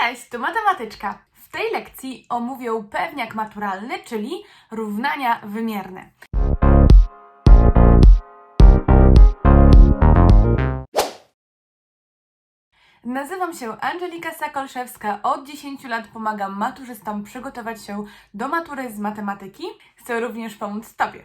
Cześć, tu matematyczka. W tej lekcji omówię pewniak maturalny, czyli równania wymierne. Nazywam się Angelika Sakolszewska. Od 10 lat pomagam maturzystom przygotować się do matury z matematyki. Chcę również pomóc Tobie.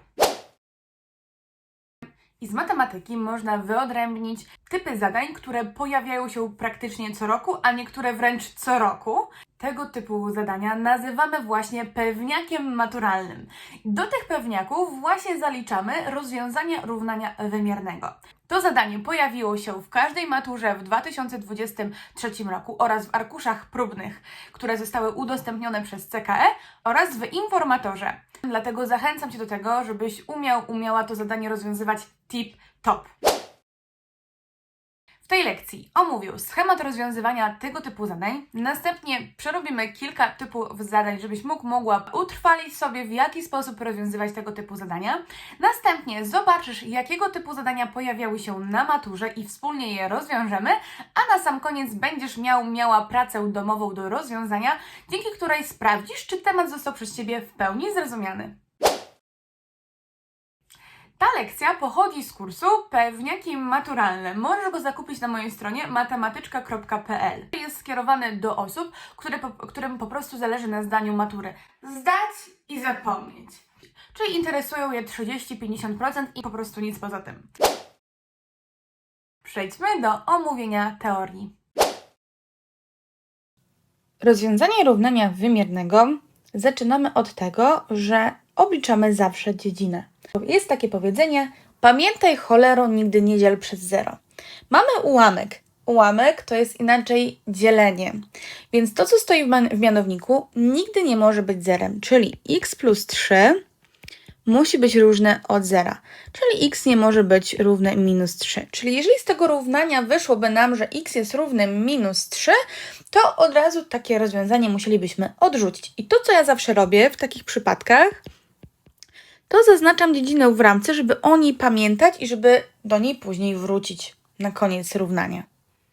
I z matematyki można wyodrębnić typy zadań, które pojawiają się praktycznie co roku, a niektóre wręcz co roku. Tego typu zadania nazywamy właśnie pewniakiem maturalnym. Do tych pewniaków właśnie zaliczamy rozwiązanie równania wymiernego. To zadanie pojawiło się w każdej maturze w 2023 roku oraz w arkuszach próbnych, które zostały udostępnione przez CKE oraz w informatorze. Dlatego zachęcam Cię do tego, żebyś umiał, umiała to zadanie rozwiązywać tip-top. W tej lekcji omówił schemat rozwiązywania tego typu zadań. Następnie przerobimy kilka typów zadań, żebyś mógł, mogła utrwalić sobie, w jaki sposób rozwiązywać tego typu zadania. Następnie zobaczysz, jakiego typu zadania pojawiały się na maturze i wspólnie je rozwiążemy, a na sam koniec będziesz miał, miała pracę domową do rozwiązania, dzięki której sprawdzisz, czy temat został przez Ciebie w pełni zrozumiany. Ta lekcja pochodzi z kursu Pewniaki maturalne. Możesz go zakupić na mojej stronie matematyczka.pl. Jest skierowany do osób, które którym po prostu zależy na zdaniu matury. Zdać i zapomnieć. Czyli interesują je 30-50% i po prostu nic poza tym. Przejdźmy do omówienia teorii. Rozwiązanie równania wymiernego zaczynamy od tego, że obliczamy zawsze dziedzinę. Jest takie powiedzenie: pamiętaj cholero, nigdy nie dziel przez zero. Mamy ułamek. Ułamek to jest inaczej dzielenie. Więc to, co stoi w, mianowniku, nigdy nie może być zerem, czyli x plus 3 musi być różne od zera, czyli x nie może być równe minus 3. Czyli jeżeli z tego równania wyszłoby nam, że x jest równy minus 3, to od razu takie rozwiązanie musielibyśmy odrzucić. I to, co ja zawsze robię w takich przypadkach, to zaznaczam dziedzinę w ramce, żeby o niej pamiętać i żeby do niej później wrócić na koniec równania.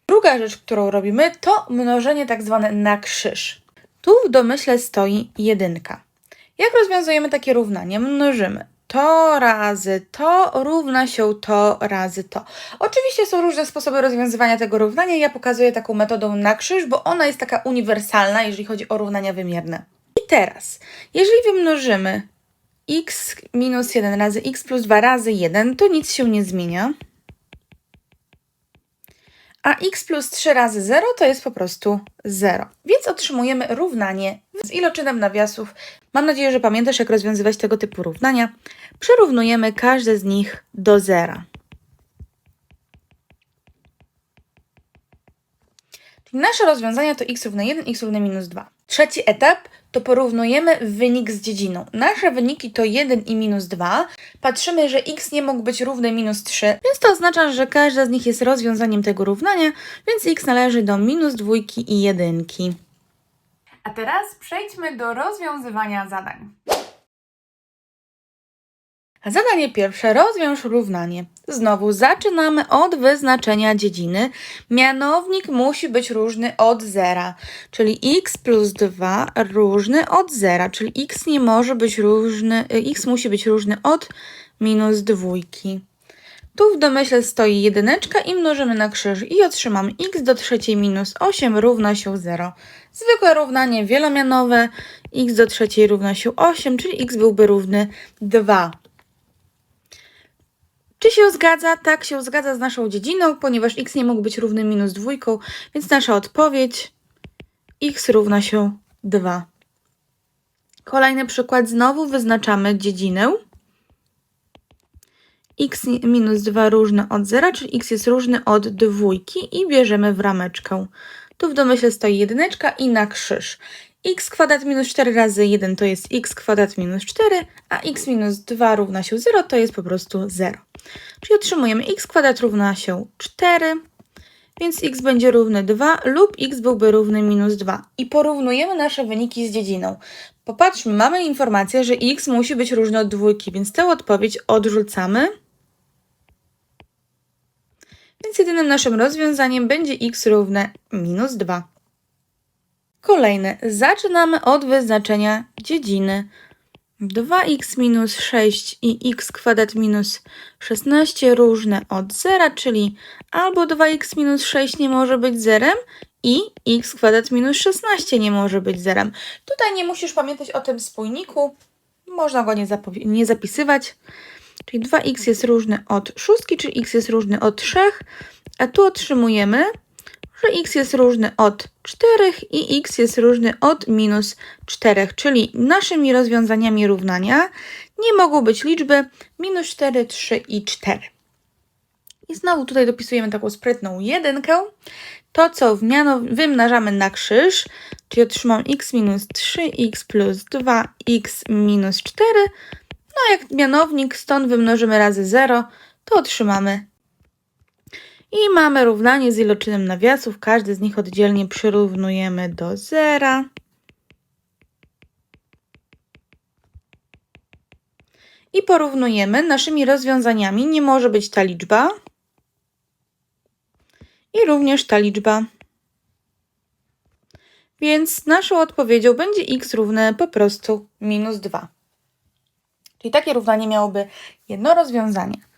Druga rzecz, którą robimy, to mnożenie tak zwane na krzyż. Tu w domyśle stoi jedynka. Jak rozwiązujemy takie równanie? Mnożymy to razy to równa się to razy to. Oczywiście są różne sposoby rozwiązywania tego równania. Ja pokazuję taką metodą na krzyż, bo ona jest taka uniwersalna, jeżeli chodzi o równania wymierne. I teraz, jeżeli wymnożymy x minus 1 razy x plus 2 razy 1, to nic się nie zmienia. A x plus 3 razy 0 to jest po prostu 0. Więc otrzymujemy równanie z iloczynem nawiasów. Mam nadzieję, że pamiętasz, jak rozwiązywać tego typu równania. Przyrównujemy każde z nich do zera. Czyli nasze rozwiązania to x równe 1, x równe minus 2. Trzeci etap to porównujemy wynik z dziedziną. Nasze wyniki to 1 i minus 2. Patrzymy, że x nie mógł być równy minus 3, więc to oznacza, że każda z nich jest rozwiązaniem tego równania, więc x należy do minus dwójki i jedynki. A teraz przejdźmy do rozwiązywania zadań. Zadanie pierwsze. Rozwiąż równanie. Znowu zaczynamy od wyznaczenia dziedziny. Mianownik musi być różny od zera, czyli x plus 2 różny od zera, czyli x nie może być różny, y, x musi być różny od minus dwójki. Tu w domyśle stoi jedyneczka i mnożymy na krzyż i otrzymamy x do trzeciej minus 8 równa się 0. Zwykłe równanie wielomianowe x do trzeciej równa się 8, czyli x byłby równy 2. Czy się zgadza? Tak, się zgadza z naszą dziedziną, ponieważ x nie mógł być równy minus dwójką, więc nasza odpowiedź x równa się 2. Kolejny przykład, znowu wyznaczamy dziedzinę. x minus 2 różne od 0, czyli x jest różny od dwójki i bierzemy w rameczkę. Tu w domyśle stoi jedyneczka i na krzyż. X kwadrat minus 4 razy 1 to jest x kwadrat minus 4, a x minus 2 równa się 0 to jest po prostu 0. Czyli otrzymujemy x kwadrat równa się 4, więc x będzie równy 2 lub x byłby równy minus 2. I porównujemy nasze wyniki z dziedziną. Popatrzmy, mamy informację, że x musi być różny od dwójki, więc tę odpowiedź odrzucamy. Więc jedynym naszym rozwiązaniem będzie x równe minus 2. Kolejne. Zaczynamy od wyznaczenia dziedziny. 2x minus 6 i x kwadrat minus 16 różne od zera, czyli albo 2x minus 6 nie może być zerem i x kwadrat minus 16 nie może być zerem. Tutaj nie musisz pamiętać o tym spójniku, można go nie, nie zapisywać. Czyli 2x jest różne od 6, czyli x jest różny od 3, a tu otrzymujemy, że x jest różny od 4 i x jest różny od minus 4, czyli naszymi rozwiązaniami równania nie mogą być liczby minus 4, 3 i 4. I znowu tutaj dopisujemy taką sprytną jedynkę. To, co wymnażamy na krzyż, czyli otrzymam x minus 3x plus 2x minus 4. No jak mianownik stąd wymnożymy razy 0, to otrzymamy i mamy równanie z iloczynem nawiasów. Każdy z nich oddzielnie przyrównujemy do zera. I porównujemy. Naszymi rozwiązaniami nie może być ta liczba i również ta liczba. Więc naszą odpowiedzią będzie x równe po prostu minus 2. Czyli takie równanie miałoby jedno rozwiązanie.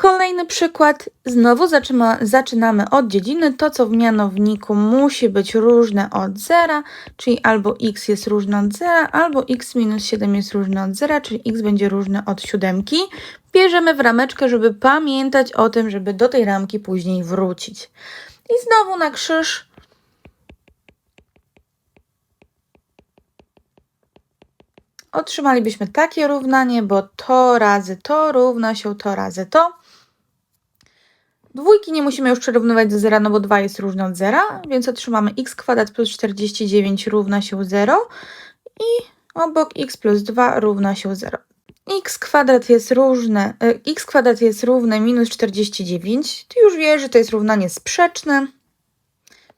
Kolejny przykład. Znowu zaczyma, zaczynamy od dziedziny. To, co w mianowniku musi być różne od zera, czyli albo x jest różne od zera, albo x minus 7 jest różne od zera, czyli x będzie różne od siódemki. Bierzemy w rameczkę, żeby pamiętać o tym, żeby do tej ramki później wrócić. I znowu na krzyż. Otrzymalibyśmy takie równanie, bo to razy to równa się to razy to. Dwójki nie musimy już przerównywać do zera, no bo 2 jest różne od zera, więc otrzymamy x kwadrat plus 49 równa się 0 i obok x plus 2 równa się 0. x kwadrat jest różne, e, x kwadrat jest równe minus 49. Ty już wiesz, że to jest równanie sprzeczne,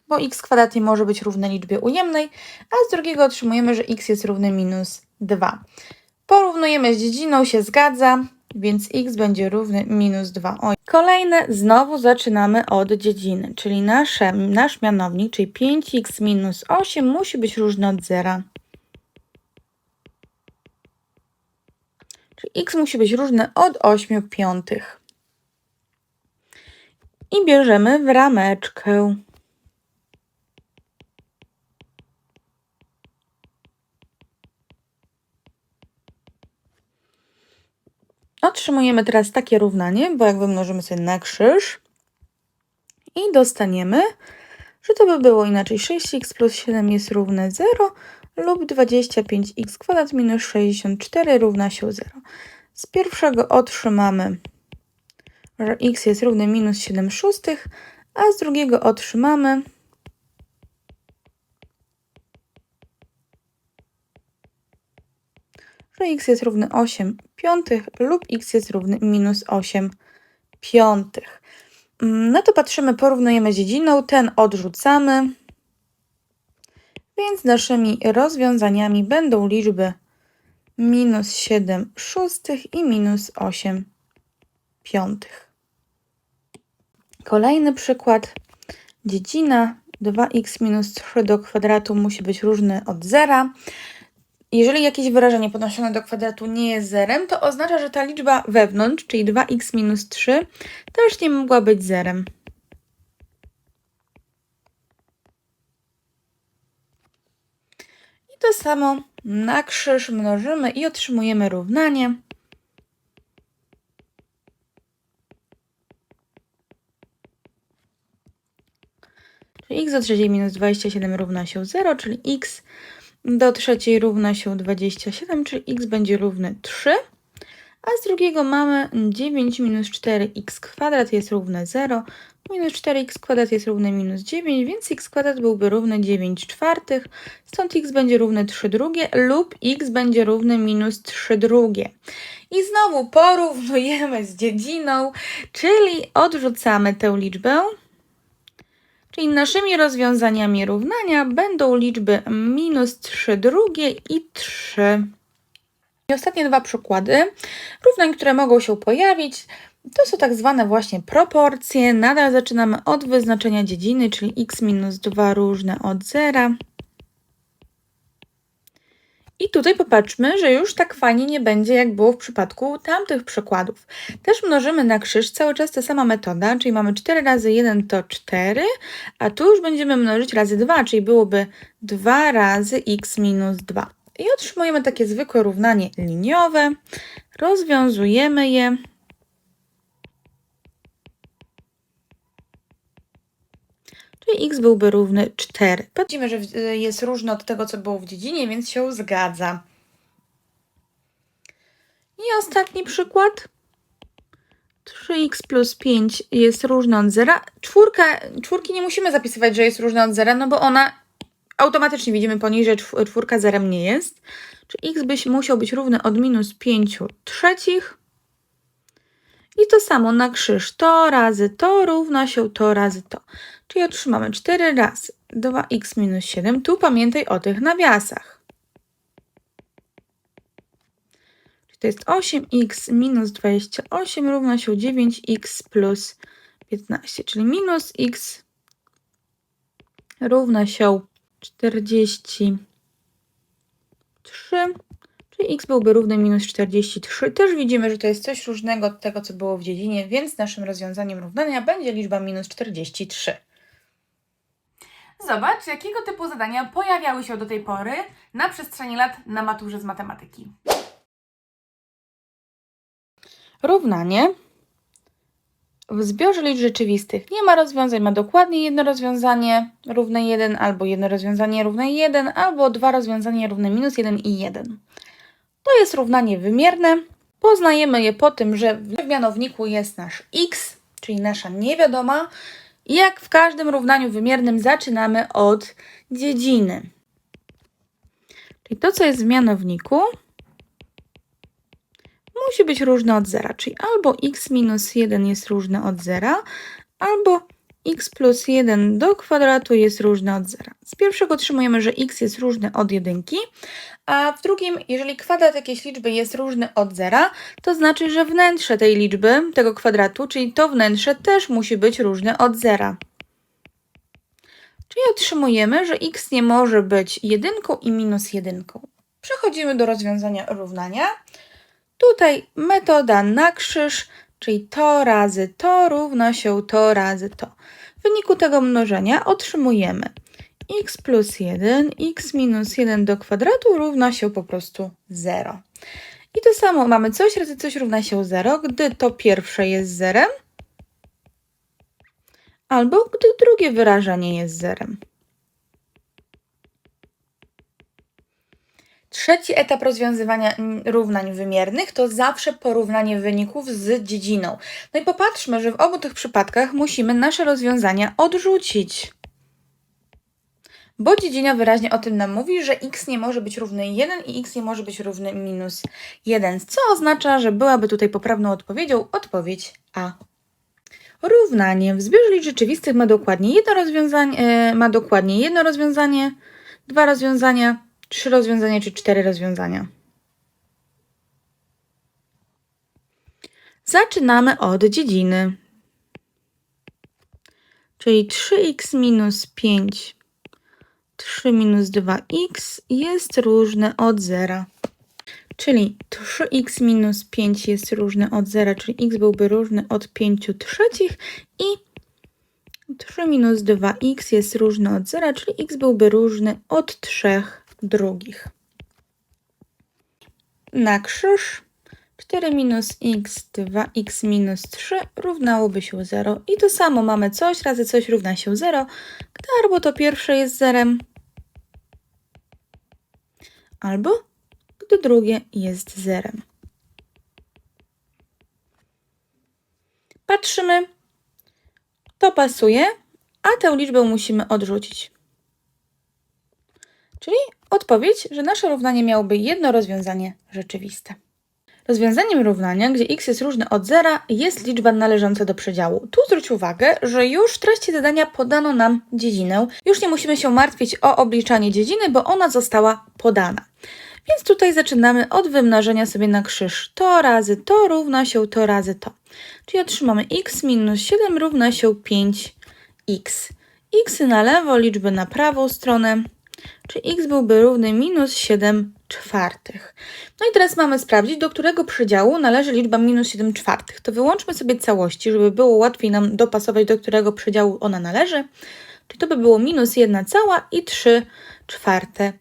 bo x kwadrat nie może być równe liczbie ujemnej, a z drugiego otrzymujemy, że x jest równe minus 2. Porównujemy z dziedziną, się zgadza, więc x będzie równy minus 2. Oj. Kolejne, znowu zaczynamy od dziedziny, czyli nasze, nasz mianownik, czyli 5x minus 8 musi być różny od zera. Czyli x musi być różny od 8 piątych. I bierzemy w rameczkę. Otrzymujemy teraz takie równanie, bo jak wymnożymy sobie na krzyż i dostaniemy, że to by było inaczej 6x plus 7 jest równe 0 lub 25x kwadrat minus 64 równa się 0. Z pierwszego otrzymamy, że x jest równy minus 7 szóstych, a z drugiego otrzymamy, że x jest równy 8 piątych lub x jest równy minus 8 piątych. Mm, No to patrzymy, porównujemy dziedziną, ten odrzucamy, więc naszymi rozwiązaniami będą liczby minus 7 szóstych i minus 8 piątych. Kolejny przykład. Dziedzina 2x minus 3 do kwadratu musi być różny od zera. Jeżeli jakieś wyrażenie podnoszone do kwadratu nie jest zerem, to oznacza, że ta liczba wewnątrz, czyli 2x minus 3, też nie mogła być zerem. I to samo na krzyż mnożymy i otrzymujemy równanie. Czyli x do trzeciej minus 27 równa się 0, czyli x do trzeciej równa się 27, czyli x będzie równy 3. A z drugiego mamy 9 minus 4x kwadrat jest równe 0. Minus 4x kwadrat jest równe minus 9, więc x kwadrat byłby równy 9 czwartych. Stąd x będzie równe 3 drugie lub x będzie równy minus 3 drugie. I znowu porównujemy z dziedziną, czyli odrzucamy tę liczbę. Czyli naszymi rozwiązaniami równania będą liczby minus 3 drugie i 3. I ostatnie dwa przykłady równań, które mogą się pojawić. To są tak zwane właśnie proporcje. Nadal zaczynamy od wyznaczenia dziedziny, czyli x minus 2 różne od zera. I tutaj popatrzmy, że już tak fajnie nie będzie, jak było w przypadku tamtych przykładów. Też mnożymy na krzyż, cały czas ta sama metoda, czyli mamy 4 razy 1 to 4, a tu już będziemy mnożyć razy 2, czyli byłoby 2 razy x minus 2. I otrzymujemy takie zwykłe równanie liniowe. Rozwiązujemy je. Czyli x byłby równy 4. Widzimy, że y, jest różny od tego, co było w dziedzinie, więc się zgadza. I ostatni przykład. 3x plus 5 jest różna od zera. Czwórka, czwórki nie musimy zapisywać, że jest różna od zera, no bo ona automatycznie widzimy poniżej czw- czwórka zerem nie jest. Czy x byś musiał być równy od minus 5 trzecich. I to samo na krzyż. To razy to równa się to razy to. Czyli otrzymamy 4 razy 2x minus 7. Tu pamiętaj o tych nawiasach. To jest 8x minus 28 równa się 9x plus 15. Czyli minus x równa się 43. Czyli x byłby równy minus 43. Też widzimy, że to jest coś różnego od tego, co było w dziedzinie, więc naszym rozwiązaniem równania będzie liczba minus 43. Zobacz, jakiego typu zadania pojawiały się do tej pory na przestrzeni lat na maturze z matematyki. Równanie. W zbiorze liczb rzeczywistych nie ma rozwiązań, ma dokładnie jedno rozwiązanie równe 1, albo jedno rozwiązanie równe 1, albo dwa rozwiązania równe minus 1 i 1. To jest równanie wymierne. Poznajemy je po tym, że w mianowniku jest nasz x, czyli nasza niewiadoma. I jak w każdym równaniu wymiernym zaczynamy od dziedziny. Czyli to, co jest w mianowniku, musi być różne od zera, czyli albo x minus 1 jest różne od zera, albo x plus 1 do kwadratu jest różne od zera. Z pierwszego otrzymujemy, że x jest różne od jedynki, a w drugim, jeżeli kwadrat jakiejś liczby jest różny od zera, to znaczy, że wnętrze tej liczby, tego kwadratu, czyli to wnętrze też musi być różne od zera. Czyli otrzymujemy, że x nie może być jedynką i minus jedynką. Przechodzimy do rozwiązania równania. Tutaj metoda na krzyż, czyli to razy to równa się to razy to. W wyniku tego mnożenia otrzymujemy x plus 1, x minus 1 do kwadratu równa się po prostu 0. I to samo mamy coś razy coś równa się 0, gdy to pierwsze jest zerem, albo gdy drugie wyrażenie jest zerem. Trzeci etap rozwiązywania równań wymiernych to zawsze porównanie wyników z dziedziną. No i popatrzmy, że w obu tych przypadkach musimy nasze rozwiązania odrzucić. Bo dziedzina wyraźnie o tym nam mówi, że x nie może być równy 1 i x nie może być równy minus 1, co oznacza, że byłaby tutaj poprawną odpowiedzią odpowiedź A. Równanie w zbiorze liczb rzeczywistych ma dokładnie jedno rozwiązanie, ma dokładnie jedno rozwiązanie, dwa rozwiązania, trzy rozwiązania czy cztery rozwiązania. Zaczynamy od dziedziny. Czyli 3x minus 5, 3 minus 2x jest różne od zera. Czyli 3x minus 5 jest różne od zera, czyli x byłby różny od 5 trzecich i 3 minus 2x jest różne od zera, czyli x byłby różny od 3 drugich. Na krzyż 4 minus x, 2x minus 3 równałoby się 0. I to samo mamy coś razy coś równa się 0, gdy albo to pierwsze jest zerem, albo gdy drugie jest zerem. Patrzymy, to pasuje, a tę liczbę musimy odrzucić. Czyli odpowiedź, że nasze równanie miałoby jedno rozwiązanie rzeczywiste. Rozwiązaniem równania, gdzie x jest różne od zera, jest liczba należąca do przedziału. Tu zwróć uwagę, że już w treści zadania podano nam dziedzinę. Już nie musimy się martwić o obliczanie dziedziny, bo ona została podana. Więc tutaj zaczynamy od wymnożenia sobie na krzyż. To razy to równa się to razy to. Czyli otrzymamy x minus 7 równa się 5x. x na lewo, liczby na prawą stronę. Czyli x byłby równy minus 7 czwartych. No i teraz mamy sprawdzić, do którego przedziału należy liczba minus 7 czwartych. To wyłączmy sobie całości, żeby było łatwiej nam dopasować, do którego przedziału ona należy. Czyli to by było minus 1 cała i 3 czwarte.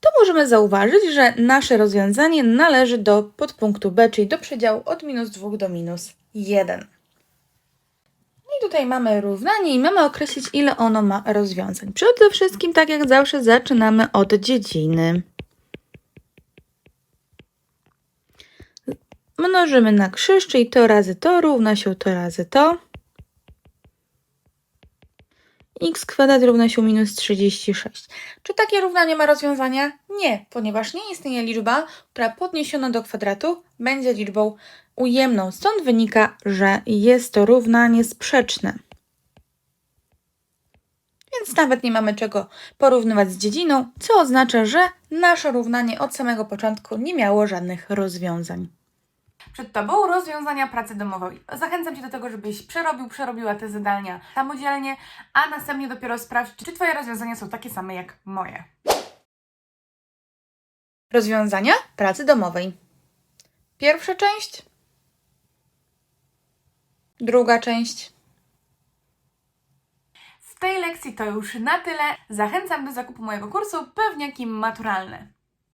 To możemy zauważyć, że nasze rozwiązanie należy do podpunktu B, czyli do przedziału od minus 2 do minus 1. I tutaj mamy równanie i mamy określić, ile ono ma rozwiązań. Przede wszystkim, tak jak zawsze, zaczynamy od dziedziny. Mnożymy na krzyż, czyli to razy to równa się to razy to. X kwadrat równa się minus 36. Czy takie równanie ma rozwiązania? Nie, ponieważ nie istnieje liczba, która podniesiona do kwadratu będzie liczbą ujemną. Stąd wynika, że jest to równanie sprzeczne. Więc nawet nie mamy czego porównywać z dziedziną, co oznacza, że nasze równanie od samego początku nie miało żadnych rozwiązań. Przed Tobą rozwiązania pracy domowej. Zachęcam Cię do tego, żebyś przerobił, przerobiła te zadania samodzielnie, a następnie dopiero sprawdź, czy Twoje rozwiązania są takie same jak moje. Rozwiązania pracy domowej. Pierwsza część. Druga część. W tej lekcji to już na tyle. Zachęcam do zakupu mojego kursu Pewniaki Maturalne.